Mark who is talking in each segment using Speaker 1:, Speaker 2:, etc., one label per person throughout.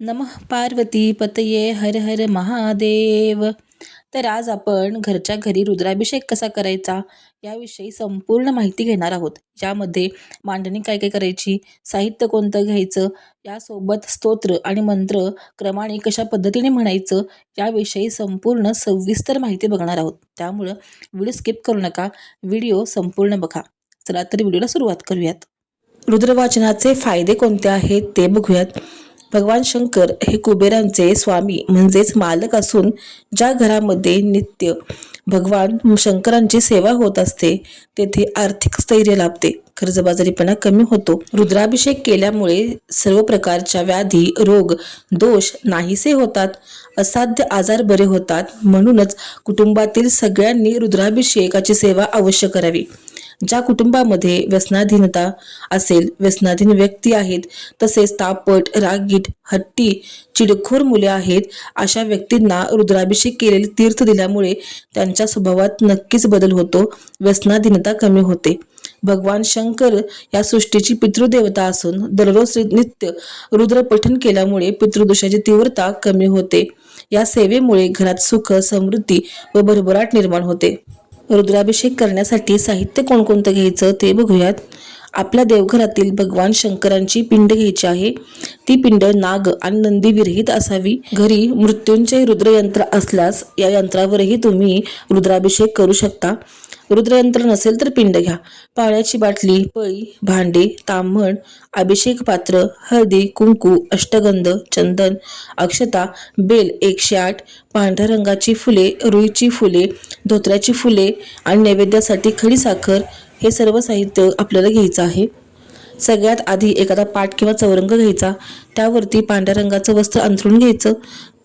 Speaker 1: नमः पार्वती पतये हर हर महादेव. तर आज आपण घरच्या घरी रुद्राभिषेक कसा करायचा याविषयी संपूर्ण माहिती घेणार आहोत. यामध्ये मांडणी काय काय करायची साहित्य कोणतं घ्यायचं यासोबत स्तोत्र आणि मंत्र क्रमाने कशा पद्धतीने म्हणायचं याविषयी संपूर्ण सविस्तर माहिती बघणार आहोत. त्यामुळं व्हिडिओ स्किप करू नका व्हिडिओ संपूर्ण बघा. चला तर व्हिडिओला सुरुवात करूयात. रुद्रवाचनाचे फायदे कोणते आहेत ते बघूयात. भगवान शंकर हे कुबेरांचे स्वामी म्हणजेच मालक असून ज्या घरामध्ये नित्य भगवान शंकरांची सेवा होत असते तेथे आर्थिक स्थैर्य लाभते. कर्जबाजारीपणा कमी होतो. रुद्राभिषेक केल्यामुळे सर्व प्रकारच्या व्याधी रोग दोष नाहीसे होतात. असाध्य आजार बरे होतात. म्हणूनच कुटुंबातील सगळ्यांनी रुद्राभिषेकाची सेवा अवश्य करावी. ज्या कुटुंबामध्ये व्यसनाधीनता असेल व्यसनाधीन व्यक्ती आहेत तसेच तापट रागीट हट्टी चिडखोर मुले आहेत अशा व्यक्तींना रुद्राभिषेक केलेले तीर्थ दिल्यामुळे त्यांच्या स्वभावात नक्कीच बदल होतो. व्यसनाधीनता कमी होते. भगवान शंकर या सृष्टीची पितृदेवता असून दररोज नित्य रुद्र पठण केल्यामुळे पितृदोषाची तीव्रता कमी होते. या सेवेमुळे घरात सुख समृद्धी व भरभराट निर्माण होते. रुद्राभिषेक करण्यासाठी साहित्य कोणकोणतं घ्यायचं ते बघूयात. आपल्या देवघरातील भगवान शंकरांची पिंड घ्यायची आहे. ती पिंड नाग आणि नंदी विरहित असावी. घरी मृत्यूंचे रुद्रयंत्र असल्यास या यंत्रावरही तुम्ही रुद्राभिषेक करू शकता. रुद्रयंत्र नसेल तर पिंड घ्या. पाण्याची बाटली पळी भांडे ताम्हण अभिषेक पात्र हळदी कुंकू अष्टगंध चंदन अक्षता बेल एकशे आठ पांढऱ्या रंगाची फुले रुईची फुले धोत्र्याची फुले आणि नैवेद्यासाठी खडीसाखर हे सर्व साहित्य आपल्याला घ्यायचं आहे. सगळ्यात आधी एखादा पाट किंवा चौरंग घ्यायचा. त्यावरती पांढऱ्या रंगाचं वस्त्र अंथरून घ्यायचं.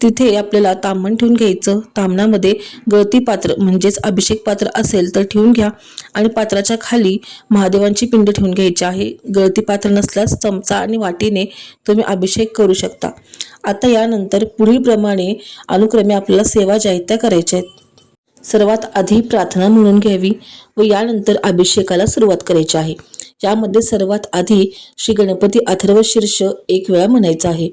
Speaker 1: तिथे आपल्याला तांबण ठेवून घ्यायचं. तामणामध्ये गळती पात्र म्हणजेच अभिषेक पात्र असेल तर ठेवून घ्या. आणि पात्राच्या खाली महादेवांची पिंड ठेवून घ्यायची आहे. गळती पात्र नसल्यास चमचा आणि वाटीने तुम्ही अभिषेक करू शकता. आता यानंतर पुढीलप्रमाणे अनुक्रमे आपल्याला सेवा जाहित्या करायच्या आहेत. सर्वात आधी प्रार्थना म्हणून घ्यावी व यानंतर अभिषेकाला सुरुवात करायची आहे. यामध्ये सर्वात आधी श्री गणपती अथर्व शीर्ष एक वेळा म्हणायचं आहे.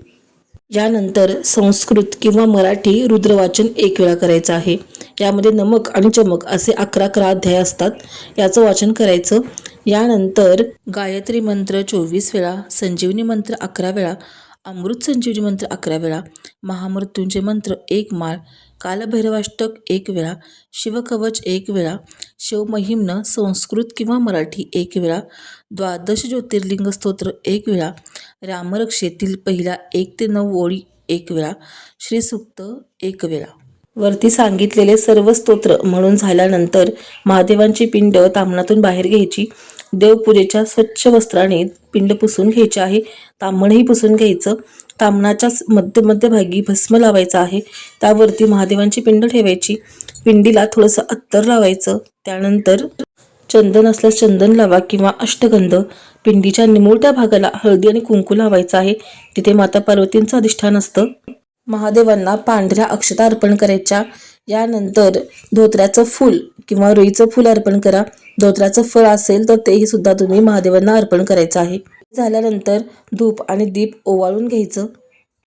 Speaker 1: यानंतर संस्कृत किंवा मराठी रुद्रवाचन एक वेळा करायचं आहे. यामध्ये नमक आणि चमक असे अकरा अकरा अध्याय असतात. याचं वाचन करायचं. यानंतर गायत्री मंत्र चोवीस वेळा संजीवनी मंत्र अकरा वेळा अमृत संजीवनी मंत्र अकरा वेळा महामृत्यूंचे मंत्र एक माळ कालभैरवाष्टक एक वेळा शिवकवच एक वेळा शिवमहिम्न संस्कृत किंवा मराठी एक वेळा द्वादश ज्योतिर्लिंग स्तोत्र एक वेळा रामरक्षेतील पहिला एक ते नऊ ओळी एक वेळा श्रीसुक्त एक वेळा. वरती सांगितलेले सर्व स्तोत्र म्हणून झाल्यानंतर महादेवांची पिंड तामणातून बाहेर घ्यायची. देवपूजेच्या स्वच्छ वस्त्राने पिंड पुसून घ्यायचे आहे. ताम्हणही पुसून घ्यायचं. ताम्हणाच्याच मध्य मध्यभागी भस्म लावायचं आहे. त्यावरती महादेवांची पिंड ठेवायची. पिंडीला थोडंसं अत्तर लावायचं. त्यानंतर चंदन असल्यास चंदन लावा किंवा अष्टगंध. पिंडीच्या निमुळत्या भागाला हळदी आणि कुंकू लावायचं आहे. तिथे माता पार्वतींचं अधिष्ठान असतं. महादेवांना पांढऱ्या अक्षता अर्पण करायच्या. यानंतर धोत्र्याचं फूल किंवा रुईचं फूल अर्पण करा. धोत्राचं फळ असेल तर तेही सुद्धा तुम्ही महादेवांना अर्पण करायचं आहे. झाल्यानंतर धूप आणि दीप ओवाळून घ्यायचं.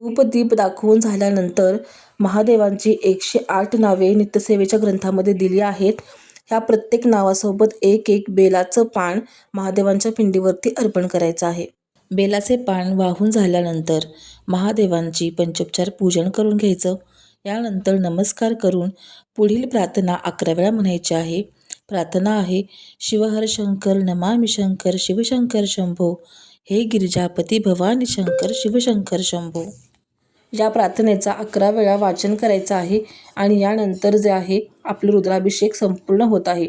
Speaker 1: धूप दीप दाखवून झाल्यानंतर महादेवांची एकशे आठ नावे नित्यसेवेच्या ग्रंथामध्ये दिली आहेत. ह्या प्रत्येक नावासोबत एक एक बेलाचं पान महादेवांच्या पिंडीवरती अर्पण करायचं आहे. बेलाचे पान वाहून झाल्यानंतर महादेवांची पंचोपचार पूजन करून घ्यायचं. यानंतर नमस्कार करून पुढील प्रार्थना अकरा वेळा म्हणायची आहे. प्रार्थना आहे शिवहर शंकर नमामि शंकर शिवशंकर शंभो हे गिरिजापती भवानी शंकर शिवशंकर शंभो. या प्रार्थनेचा अकरा वेळा वाचन करायचं आहे आणि यानंतर जे आहे आपलं रुद्राभिषेक संपूर्ण होत आहे.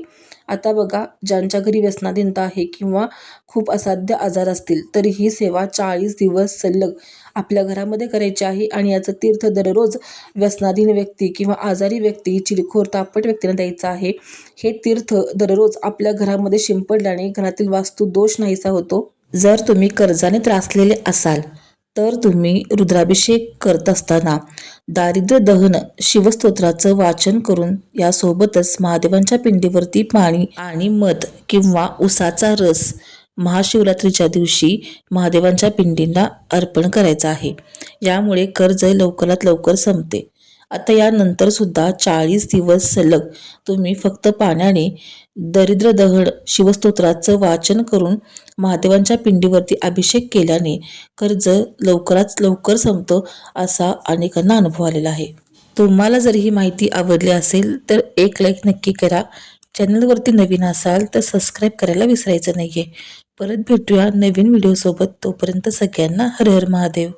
Speaker 1: आता बघा ज्यांच्या घरी व्यसनाधीनता आहे किंवा खूप असाध्य आजार असतील तर ही सेवा चाळीस दिवस सलग आपल्या घरामध्ये करायची आहे आणि याचं तीर्थ दररोज व्यसनाधीन व्यक्ती किंवा आजारी व्यक्ती चिरखोर तापट व्यक्तींना द्यायचं आहे. हे तीर्थ दररोज आपल्या घरामध्ये शिंपडल्याने घरातील वास्तू दोष नाहीसा होतो. जर तुम्ही कर्जाने त्रासलेले असाल तर तुम्ही रुद्राभिषेक करत असताना दारिद्र्य दहन शिवस्तोत्राचं वाचन करून यासोबतच महादेवांच्या पिंडीवरती पाणी आणि मध किंवा उसाचा रस महाशिवरात्रीच्या दिवशी महादेवांच्या पिंडींना अर्पण करायचं आहे. यामुळे कर्ज लवकरात लवकर संपते. आता यानंतर सुद्धा चाळीस दिवस सलग तुम्ही फक्त पाण्याने दरिद्र दहड शिवस्तोत्राचं वाचन करून महादेवांच्या पिंडीवरती अभिषेक केल्याने कर्ज लवकरात लवकर संपतं असा अनेकांना अनुभव आलेला आहे. तुम्हाला जर ही माहिती आवडली असेल तर एक लाईक नक्की करा. चॅनलवरती नवीन असाल तर सबस्क्राईब करायला विसरायचं नाही आहे परत भेटूया नवीन व्हिडिओसोबत तोपर्यंत सगळ्यांना हर हर महादेव.